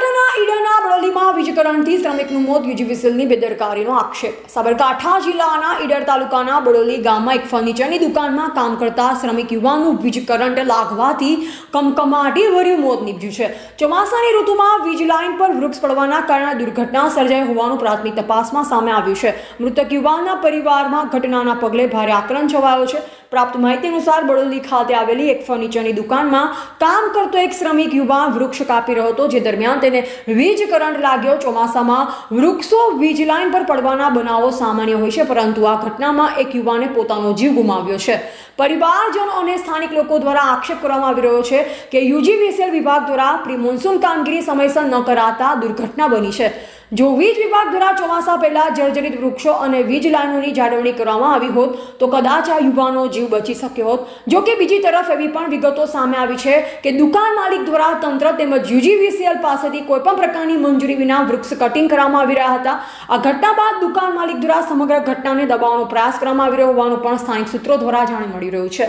don't know, you don't know. બળોલીમાં વીજકરણથી શ્રમિકનું મોત યુજીવીસીએલની બેદરકારીનો આક્ષેપ. સાબરકાંઠા જિલ્લાના ઈડર તાલુકાના બડોલી ગામમાં એક ફર્નિચરની દુકાનમાં કામ કરતા શ્રમિક યુવાનનું વીજ કરંટ લાગવાથી કમકમાટી ભર્યું મોત નીપજ્યું છે. ચોમાસાની ઋતુમાં વીજ લાઇન પર વૃક્ષ પડવાના કારણે દુર્ઘટના સર્જાઈ હોવાનું પ્રાથમિક તપાસમાં સામે આવ્યું છે. મૃતક યુવાનના પરિવારમાં ઘટનાના પગલે ભારે આક્રમ છવાયો છે. પ્રાપ્ત માહિતી અનુસાર બડોલી ખાતે આવેલી એક ફર્નિચરની દુકાનમાં કામ કરતો એક શ્રમિક યુવાન વૃક્ષ કાપી રહ્યો હતો, જે દરમિયાન તેને વીજ કરંટ લાગ્યો ચોમાસામાં. વૃક્ષો વીજ લાઇન પર પડવાના બનાવો સામાન્ય હોય છે, પરંતુ આ ઘટનામાં એક યુવાને પોતાનો જીવ ગુમાવ્યો છે. પરિવારજનો અને સ્થાનિક લોકો દ્વારા આક્ષેપ કરવામાં આવી રહ્યો છે કે યુજીવીસીએલ વિભાગ દ્વારા પ્રી મોન્સૂન કામગીરી સમયસર ન કરાતા દુર્ઘટના બની છે. જો વીજ વિભાગ દ્વારા ચોમાસા પહેલા જર્જરિત વૃક્ષો અને વીજ લાઇનોની જાળવણી કરવામાં આવી હોત, તો કદાચ આ યુવાનો જીવ બચી શક્યો હોત. જો કે બીજી તરફ એવી પણ વિગતો સામે આવી છે કે દુકાન માલિક દ્વારા તંત્ર તેમજ યુજીવીસીએલ પાસેથી કોઈપણ પ્રકારની મંજૂરી વિના વૃક્ષ કટિંગ કરવામાં આવી રહ્યા હતા. આ ઘટના બાદ દુકાન માલિક દ્વારા સમગ્ર ઘટનાને દબાવવાનો પ્રયાસ કરવામાં આવી રહ્યો હોવાનું પણ સ્થાનિક સૂત્રો દ્વારા જાણી મળી રહ્યું છે.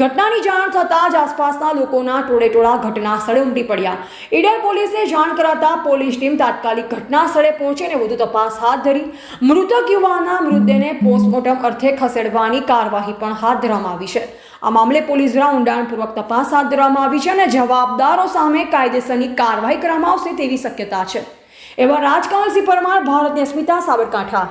ઘટનાની જાણ થતાં જ આસપાસના લોકોના ટોળેટોળા ઘટના સ્થળે ઉમટી પડ્યા. ઈડર પોલીસને જાણ કરાતા પોલીસ ટીમ તાત્કાલિક ઘટના સ્થળે પહોંચીને વધુ તપાસ હાથ ધરી. મૃતક યુવાનના મૃતદેહને પોસ્ટમોર્ટમ અર્થે ખસેડવાની કાર્યવાહી પણ હાથ ધરવામાં આવી છે. આ મામલે પોલીસ દ્વારા ઊંડાણપૂર્વક તપાસ હાથ ધરવામાં આવી છે અને જવાબદારો સામે કાયદેસરની કાર્યવાહી કરવામાં આવશે તેવી શક્યતા છે. એવા રાજકમલસિંહ પરમાર, ભારતની અસ્મિતા, સાબરકાંઠા.